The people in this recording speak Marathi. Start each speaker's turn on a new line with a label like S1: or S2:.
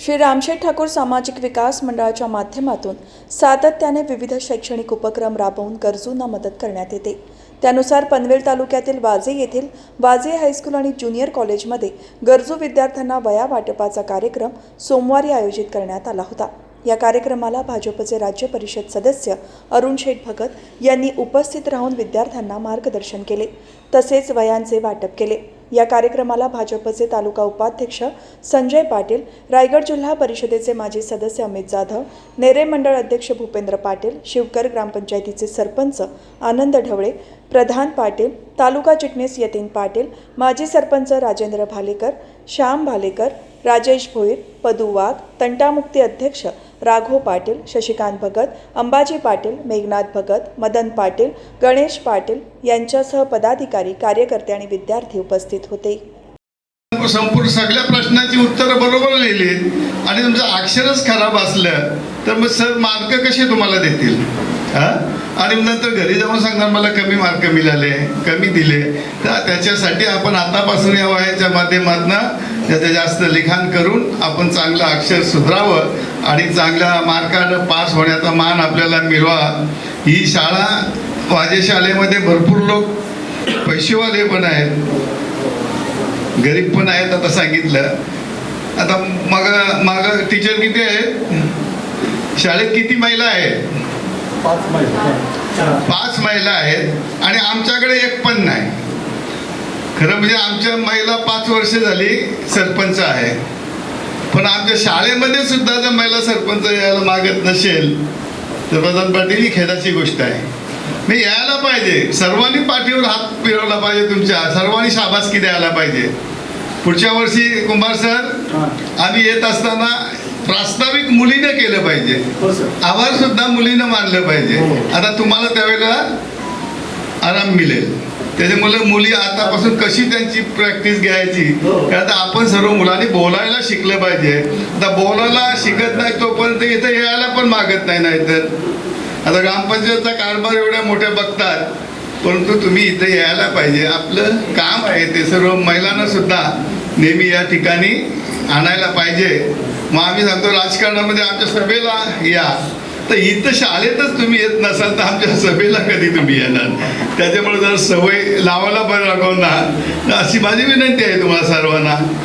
S1: श्री रामशेठ ठाकूर सामाजिक विकास मंडळाच्या माध्यमातून सातत्याने विविध शैक्षणिक उपक्रम राबवून गरजूंना मदत करण्यात येते. त्यानुसार पनवेल तालुक्यातील वाजे येथील वाजे हायस्कूल आणि ज्युनियर कॉलेजमध्ये गरजू विद्यार्थ्यांना वया वाटपाचा कार्यक्रम सोमवारी आयोजित करण्यात आला होता. या कार्यक्रमाला भाजपचे राज्य परिषद सदस्य अरुण शेठ भगत यांनी उपस्थित राहून विद्यार्थ्यांना मार्गदर्शन केले. तसेच वयांचे वाटप केले. या कार्यक्रमाला भाजपचे तालुका उपाध्यक्ष संजय पाटील रायगड जिल्हा परिषदेचे माजी सदस्य अमित जाधव नेरे मंडळ अध्यक्ष भूपेंद्र पाटील शिवकर ग्रामपंचायतीचे सरपंच आनंद ढवळे प्रधान पाटील तालुका चिटणीस यतीन पाटील माजी सरपंच राजेंद्र भालेकर श्याम भालेकर राजेश भोईर पदू वाघ तंटामुक्ती अध्यक्ष राघव पाटील शशिकांत भगत अंबाजी पाटील मेघनाथ भगत मदन पाटील गणेश पाटील यांच्यासह पदाधिकारी कार्यकर्ते आणि विद्यार्थी उपस्थित होते.
S2: संपूर्ण सगळ्या प्रश्नाची उत्तरं बरोबर लिहिली आणि तुमचं अक्षरच खराब असलं तर मग सर मार्क कसे तुम्हाला देतील? हा? आणि नंतर घरी जाऊन सांगणार मला कमी मार्क मिळाले कमी दिले. तर त्याच्यासाठी आपण आतापासून या वयाच्या माध्यमातून त्याचं जास्त लिखाण करून आपण चांगलं अक्षर सुधारावं आणि चांगल्या मार्कानं पास होण्याचा मान आपल्याला मिळवा. ही शाळा माझ्या शाळेमध्ये भरपूर लोक पैसेवाले पण आहेत. गरीब पण आहेत आता सांगितलं. आता मग माग टीचर किती आहेत? शाळेत किती महिला आहेत? पाच महिला आहेत आणि आमच्याकडे एक पण नाही. खरं म्हणजे आमच्या महिला पाच वर्ष झाली सरपंच आहे. पण आमच्या शाळेमध्ये सुद्धा जर महिला सरपंच यायला मागत नसेल तर प्रधान पाटील ही खेदाची गोष्ट आहे. मी यायला पाहिजे. सर्वांनी पाठीवर हात फिरवला पाहिजे तुमच्या. सर्वांनी शाबासकी द्यायला पाहिजे. पुढच्या वर्षी कुंभार सर आम्ही येत असताना प्रास्ताविक मुलीने केलं पाहिजे.
S3: हो
S2: आभार सुद्धा मुलीनं मानलं पाहिजे.
S3: हो.
S2: आता तुम्हाला त्यावेळेला आराम मिळेल. त्याच्यामुळे मुली आतापासून कशी त्यांची प्रॅक्टिस घ्यायची
S3: हो.
S2: कारण आता आपण सर्व मुलांनी बोलायला शिकलं पाहिजे. आता बोलायला शिकत नाही तोपर्यंत इथं यायला पण मागत नाही नाहीतर. आता ग्रामपंचायतचा कारभार एवढ्या मोठ्या बघतात परंतु तुम्ही इथे यायला पाहिजे. आपलं काम आहे ते सर्व महिलांना सुद्धा. नेहमी या ठिकाणी आणायला पाहिजे. मग आम्ही सांगतो राजकारणामध्ये आमच्या सभेला या. तर इथं शाळेतच तुम्ही येत नसाल तर आमच्या सभेला कधी तुम्ही येणार? त्याच्यामुळे जर सवय लावायला बरं लागवणार तर अशी माझी विनंती आहे तुम्हाला सर्वांना.